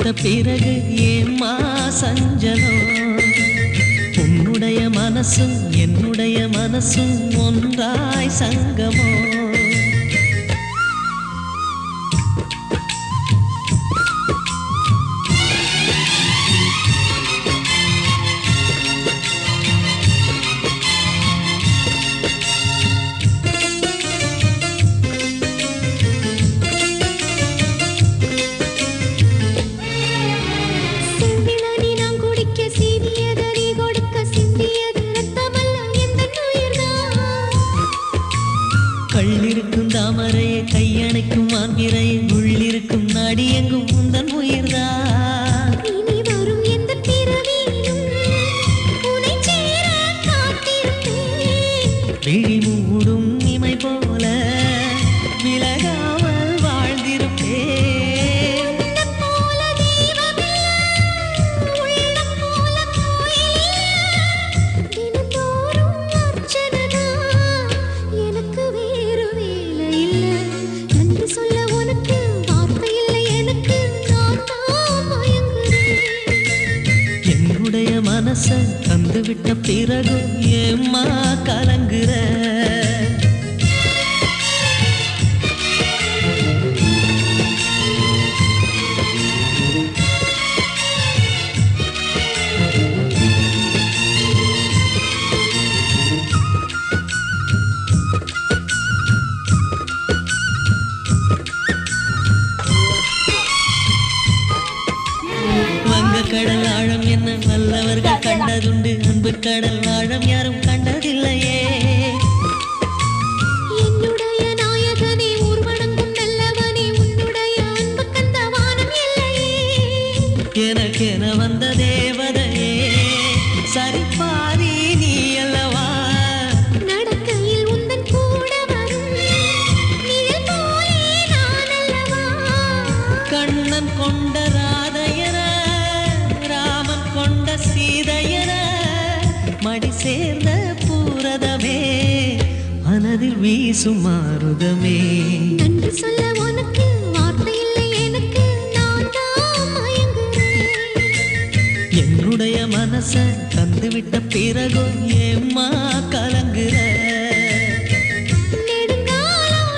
உனக்கு பிறகு ஏம்மா சஞ்சலம் உன்னுடைய மனசும் என்னுடைய மனசும் ஒன்றாய் சங்கமோ மான்பிரையை உள்ளிருக்கும் நாடி எங்கும் உந்தன் உயிர்தான். இனி வரும் எந்த பிறவியிலும் உனை சேர காத்திருப்பேன். விழி மூடும் இமை போல வந்துவிட்ட பிறகு ஏம்மா கலங்குற? கடல் ஆழம் என்ன வல்லவர்கள் கண்டதுண்டு. அன்பு கடல் ஆழம் யாரும் கண்டதில்லையே. எனக்கென வந்த தேவதையே சரிபாரி நீ அல்லவா? நடக்கையில் உந்தன் கூட கண்ணன் கொண்ட சீதையர மடி சேர்ந்த பூரதமே மனதில் வீசும் மாறுதமே நன்றி சொல்ல உனக்கு வார்த்தை இல்லை எனக்கு என்னுடைய மனச தந்துவிட்ட பிறகு ஏம்மா கலங்குற? நெடுங்காலம்